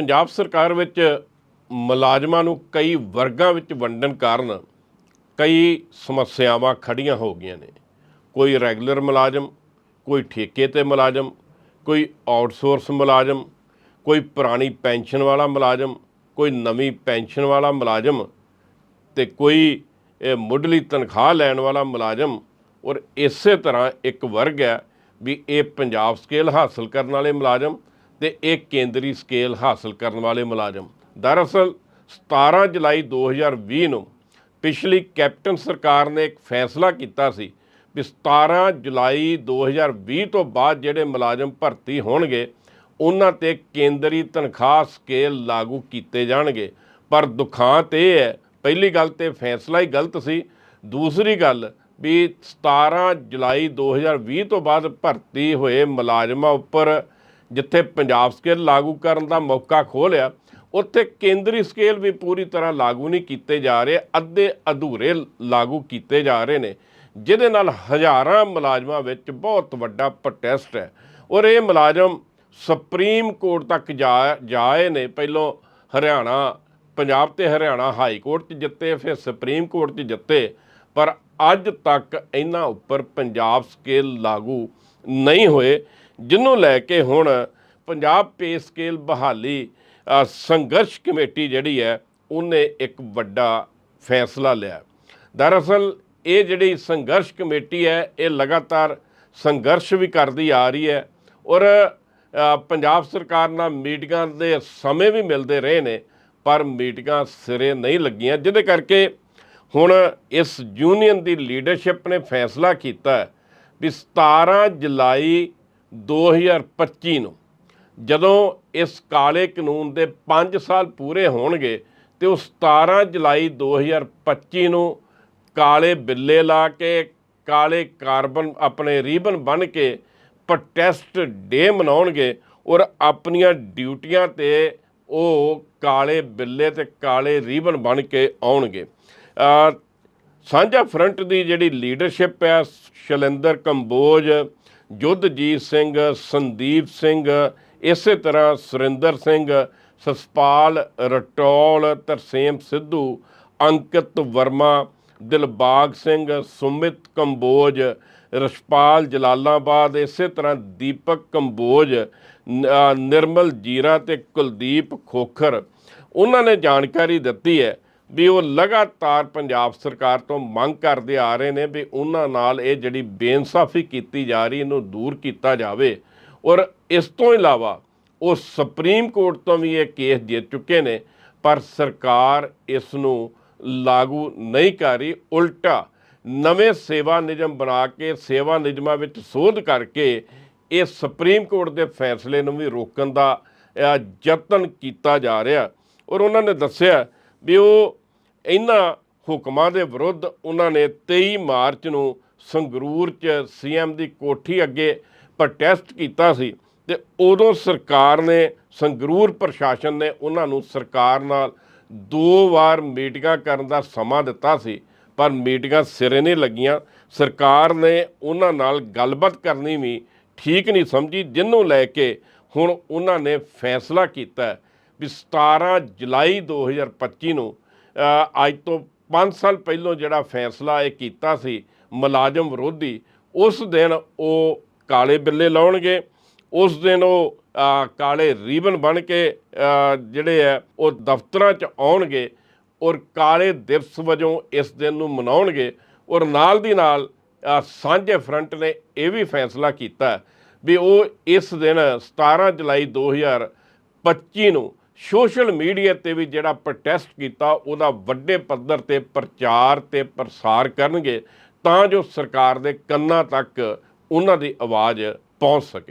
ਪੰਜਾਬ ਸਰਕਾਰ ਵਿੱਚ ਮੁਲਾਜ਼ਮਾਂ ਨੂੰ ਕਈ ਵਰਗਾਂ ਵਿੱਚ ਵੰਡਣ ਕਾਰਨ ਕਈ ਸਮੱਸਿਆਵਾਂ ਖੜੀਆਂ ਹੋ ਗਈਆਂ ਨੇ। ਕੋਈ ਰੈਗੂਲਰ ਮੁਲਾਜ਼ਮ, ਕੋਈ ਠੇਕੇ ਤੇ ਮੁਲਾਜ਼ਮ, ਕੋਈ ਆਊਟਸੋਰਸ ਮੁਲਾਜ਼ਮ, ਕੋਈ ਪੁਰਾਣੀ ਪੈਨਸ਼ਨ ਵਾਲਾ ਮੁਲਾਜ਼ਮ, ਕੋਈ ਨਵੀਂ ਪੈਨਸ਼ਨ ਵਾਲਾ ਮੁਲਾਜ਼ਮ ਤੇ ਕੋਈ ਮੁੱਢਲੀ ਤਨਖਾਹ ਲੈਣ ਵਾਲਾ ਮੁਲਾਜ਼ਮ ਔਰ ਇਸੇ ਤਰ੍ਹਾਂ ਇੱਕ ਵਰਗ ਹੈ ਵੀ ਇਹ ਪੰਜਾਬ ਸਕੇਲ ਹਾਸਲ ਕਰਨ ਵਾਲੇ ਮੁਲਾਜ਼ਮ ਤੇ ਇਹ ਕੇਂਦਰੀ ਸਕੇਲ ਹਾਸਲ ਕਰਨ ਵਾਲੇ ਮੁਲਾਜ਼ਮ। ਦਰਅਸਲ 17 ਜੁਲਾਈ 2020 ਨੂੰ ਪਿਛਲੀ ਕੈਪਟਨ ਸਰਕਾਰ ਨੇ ਇੱਕ ਫੈਸਲਾ ਕੀਤਾ ਸੀ ਵੀ 17 ਜੁਲਾਈ 2020 ਤੋਂ ਬਾਅਦ ਜਿਹੜੇ ਮੁਲਾਜ਼ਮ ਭਰਤੀ ਹੋਣਗੇ, ਉਹਨਾਂ ਤੇ ਕੇਂਦਰੀ ਤਨਖਾਹ ਸਕੇਲ ਲਾਗੂ ਕੀਤੇ ਜਾਣਗੇ। ਪਰ ਦੁਖਾਂਤ ਇਹ ਹੈ, ਪਹਿਲੀ ਗੱਲ ਤੇ ਫੈਸਲਾ ਹੀ ਗਲਤ ਸੀ। ਦੂਸਰੀ ਗੱਲ ਵੀ 17 ਜੁਲਾਈ 2020 ਤੋਂ ਬਾਅਦ ਭਰਤੀ ਹੋਏ ਮੁਲਾਜ਼ਮਾਂ ਉੱਪਰ ਜਿੱਥੇ ਪੰਜਾਬ ਸਕੇਲ ਲਾਗੂ ਕਰਨ ਦਾ ਮੌਕਾ ਖੋਲਿਆ, ਉੱਥੇ ਕੇਂਦਰੀ ਸਕੇਲ ਵੀ ਪੂਰੀ ਤਰ੍ਹਾਂ ਲਾਗੂ ਨਹੀਂ ਕੀਤੇ ਜਾ ਰਹੇ, ਅੱਧੇ ਅਧੂਰੇ ਲਾਗੂ ਕੀਤੇ ਜਾ ਰਹੇ ਨੇ, ਜਿਹਦੇ ਨਾਲ ਹਜ਼ਾਰਾਂ ਮੁਲਾਜ਼ਮਾਂ ਵਿੱਚ ਬਹੁਤ ਵੱਡਾ ਪ੍ਰੋਟੈਸਟ ਹੈ। ਔਰ ਇਹ ਮੁਲਾਜ਼ਮ ਸੁਪਰੀਮ ਕੋਰਟ ਤੱਕ ਜਾਏ ਨੇ, ਪਹਿਲੋਂ ਹਰਿਆਣਾ, ਪੰਜਾਬ ਤੇ ਹਰਿਆਣਾ ਹਾਈ ਕੋਰਟ 'ਚ ਜਿੱਤੇ, ਫਿਰ ਸੁਪਰੀਮ ਕੋਰਟ 'ਚ ਜਿੱਤੇ, ਪਰ ਅੱਜ ਤੱਕ ਇਹਨਾਂ ਉੱਪਰ ਪੰਜਾਬ ਸਕੇਲ ਲਾਗੂ ਨਹੀਂ ਹੋਏ। ਜਿਹਨੂੰ ਲੈ ਕੇ ਹੁਣ ਪੰਜਾਬ ਪੇ ਸਕੇਲ ਬਹਾਲੀ ਸੰਘਰਸ਼ ਕਮੇਟੀ ਜਿਹੜੀ ਹੈ, ਉਹਨੇ ਇੱਕ ਵੱਡਾ ਫੈਸਲਾ ਲਿਆ। ਦਰਅਸਲ ਇਹ ਜਿਹੜੀ ਸੰਘਰਸ਼ ਕਮੇਟੀ ਹੈ, ਇਹ ਲਗਾਤਾਰ ਸੰਘਰਸ਼ ਵੀ ਕਰਦੀ ਆ ਰਹੀ ਹੈ ਔਰ ਪੰਜਾਬ ਸਰਕਾਰ ਨਾਲ ਮੀਟਿੰਗਾਂ ਦੇ ਸਮੇਂ ਵੀ ਮਿਲਦੇ ਰਹੇ ਨੇ, ਪਰ ਮੀਟਿੰਗਾਂ ਸਿਰੇ ਨਹੀਂ ਲੱਗੀਆਂ, ਜਿਹਦੇ ਕਰਕੇ ਹੁਣ ਇਸ ਯੂਨੀਅਨ ਦੀ ਲੀਡਰਸ਼ਿਪ ਨੇ ਫੈਸਲਾ ਕੀਤਾ ਵੀ 17 ਜੁਲਾਈ 2025 ਨੂੰ, ਜਦੋਂ ਇਸ ਕਾਲੇ ਕਾਨੂੰਨ ਦੇ 5 ਸਾਲ ਪੂਰੇ ਹੋਣਗੇ ਤੇ ਉਹ 17 ਜੁਲਾਈ 2025 ਨੂੰ ਕਾਲੇ ਬਿੱਲੇ ਲਾ ਕੇ, ਕਾਲੇ ਕਾਰਬਨ ਆਪਣੇ ਰੀਬਨ ਬਣ ਕੇ ਪ੍ਰੋਟੈਸਟ ਡੇ ਮਨਾਉਣਗੇ ਔਰ ਆਪਣੀਆਂ ਡਿਊਟੀਆਂ ਤੇ ਉਹ ਕਾਲੇ ਬਿੱਲੇ ਤੇ ਕਾਲੇ ਰੀਬਨ ਬਣ ਕੇ ਆਉਣਗੇ। ਸਾਂਝਾ ਫਰੰਟ ਦੀ ਜਿਹੜੀ ਲੀਡਰਸ਼ਿਪ ਹੈ, ਸ਼ੈਲੰਦਰ ਕੰਬੋਜ ਜੁੱਧਜੀਤ ਸਿੰਘ, ਸੰਦੀਪ ਸਿੰਘ, ਇਸੇ ਤਰ੍ਹਾਂ ਸੁਰਿੰਦਰ ਸਿੰਘ, ਸਸਪਾਲ, ਰਟੋਲ, ਤਰਸੇਮ ਸਿੱਧੂ, ਅੰਕਿਤ ਵਰਮਾ, ਦਿਲਬਾਗ ਸਿੰਘ, ਸੁਮਿਤ ਕੰਬੋਜ ਰਸ਼ਪਾਲ ਜਲਾਲਾਬਾਦ, ਇਸੇ ਤਰ੍ਹਾਂ ਦੀਪਕ ਕੰਬੋਜ ਨਿਰਮਲ ਜੀਰਾ ਤੇ ਕੁਲਦੀਪ ਖੋਖਰ। ਉਹਨਾਂ ਨੇ ਜਾਣਕਾਰੀ ਦਿੱਤੀ ਹੈ ਵੀ ਉਹ ਲਗਾਤਾਰ ਪੰਜਾਬ ਸਰਕਾਰ ਤੋਂ ਮੰਗ ਕਰਦੇ ਆ ਰਹੇ ਨੇ ਵੀ ਉਹਨਾਂ ਨਾਲ ਇਹ ਜਿਹੜੀ ਬੇਇਨਸਾਫੀ ਕੀਤੀ ਜਾ ਰਹੀ, ਇਹਨੂੰ ਦੂਰ ਕੀਤਾ ਜਾਵੇ। ਔਰ ਇਸ ਤੋਂ ਇਲਾਵਾ ਉਹ ਸੁਪਰੀਮ ਕੋਰਟ ਤੋਂ ਵੀ ਇਹ ਕੇਸ ਜਿੱਤ ਚੁੱਕੇ ਨੇ, ਪਰ ਸਰਕਾਰ ਇਸ ਨੂੰ ਲਾਗੂ ਨਹੀਂ ਕਰ ਰਹੀ। ਉਲਟਾ ਨਵੇਂ ਸੇਵਾ ਨਿਯਮ ਬਣਾ ਕੇ, ਸੇਵਾ ਨਿਯਮਾਂ ਵਿੱਚ ਸੋਧ ਕਰਕੇ ਇਹ ਸੁਪਰੀਮ ਕੋਰਟ ਦੇ ਫੈਸਲੇ ਨੂੰ ਵੀ ਰੋਕਣ ਦਾ ਯਤਨ ਕੀਤਾ ਜਾ ਰਿਹਾ। ਔਰ ਉਹਨਾਂ ਨੇ ਦੱਸਿਆ ਵੀ ਉਹ ਇਹਨਾਂ ਹੁਕਮਾਂ ਦੇ ਵਿਰੁੱਧ ਉਹਨਾਂ ਨੇ 23 ਮਾਰਚ ਨੂੰ ਸੰਗਰੂਰ 'ਚ ਸੀਐਮ ਦੀ ਕੋਠੀ ਅੱਗੇ ਪ੍ਰੋਟੈਸਟ ਕੀਤਾ ਸੀ ਤੇ ਉਦੋਂ ਸਰਕਾਰ ਨੇ, ਸੰਗਰੂਰ ਪ੍ਰਸ਼ਾਸਨ ਨੇ ਉਹਨਾਂ ਨੂੰ ਸਰਕਾਰ ਨਾਲ ਦੋ ਵਾਰ ਮੀਟਿੰਗਾਂ ਕਰਨ ਦਾ ਸਮਾਂ ਦਿੱਤਾ ਸੀ, ਪਰ ਮੀਟਿੰਗਾਂ ਸਿਰੇ ਨਹੀਂ ਲੱਗੀਆਂ। ਸਰਕਾਰ ਨੇ ਉਹਨਾਂ ਨਾਲ ਗੱਲਬਾਤ ਕਰਨੀ ਵੀ ਠੀਕ ਨਹੀਂ ਸਮਝੀ ਜਿਹਨੂੰ ਲੈ ਕੇ ਹੁਣ ਉਹਨਾਂ ਨੇ ਫੈਸਲਾ ਕੀਤਾ ਵੀ 17 ਜੁਲਾਈ 2025 ਨੂੰ ਅੱਜ ਤੋਂ 5 ਸਾਲ ਪਹਿਲਾਂ ਜਿਹੜਾ ਫੈਸਲਾ ਇਹ ਕੀਤਾ ਸੀ ਮੁਲਾਜ਼ਮ ਵਿਰੋਧੀ, ਉਸ ਦਿਨ ਉਹ ਕਾਲੇ ਬਿੱਲੇ ਲਾਉਣਗੇ, ਉਸ ਦਿਨ ਉਹ ਕਾਲੇ ਰੀਬਨ ਬਣ ਕੇ ਜਿਹੜੇ ਹੈ, ਉਹ ਦਫ਼ਤਰਾਂ 'ਚ ਆਉਣਗੇ ਔਰ ਕਾਲੇ ਦਿਵਸ ਵਜੋਂ ਇਸ ਦਿਨ ਨੂੰ ਮਨਾਉਣਗੇ ਔਰ ਨਾਲ ਦੀ ਨਾਲ ਸਾਂਝੇ ਫਰੰਟ ਨੇ ਇਹ ਵੀ ਫੈਸਲਾ ਕੀਤਾ ਵੀ ਉਹ ਇਸ ਦਿਨ 17 ਜੁਲਾਈ 2025 ਨੂੰ ਸੋਸ਼ਲ ਮੀਡੀਆ ਤੇ ਵੀ ਜਿਹੜਾ ਪ੍ਰੋਟੈਸਟ ਕੀਤਾ, ਉਹਦਾ ਵੱਡੇ ਪੱਧਰ ਤੇ ਪ੍ਰਚਾਰ ਤੇ ਪ੍ਰਸਾਰ ਕਰਨਗੇ ਤਾਂ ਜੋ ਸਰਕਾਰ ਦੇ ਕੰਨਾਂ ਤੱਕ ਉਹਨਾਂ ਦੀ ਆਵਾਜ਼ ਪਹੁੰਚ ਸਕੇ।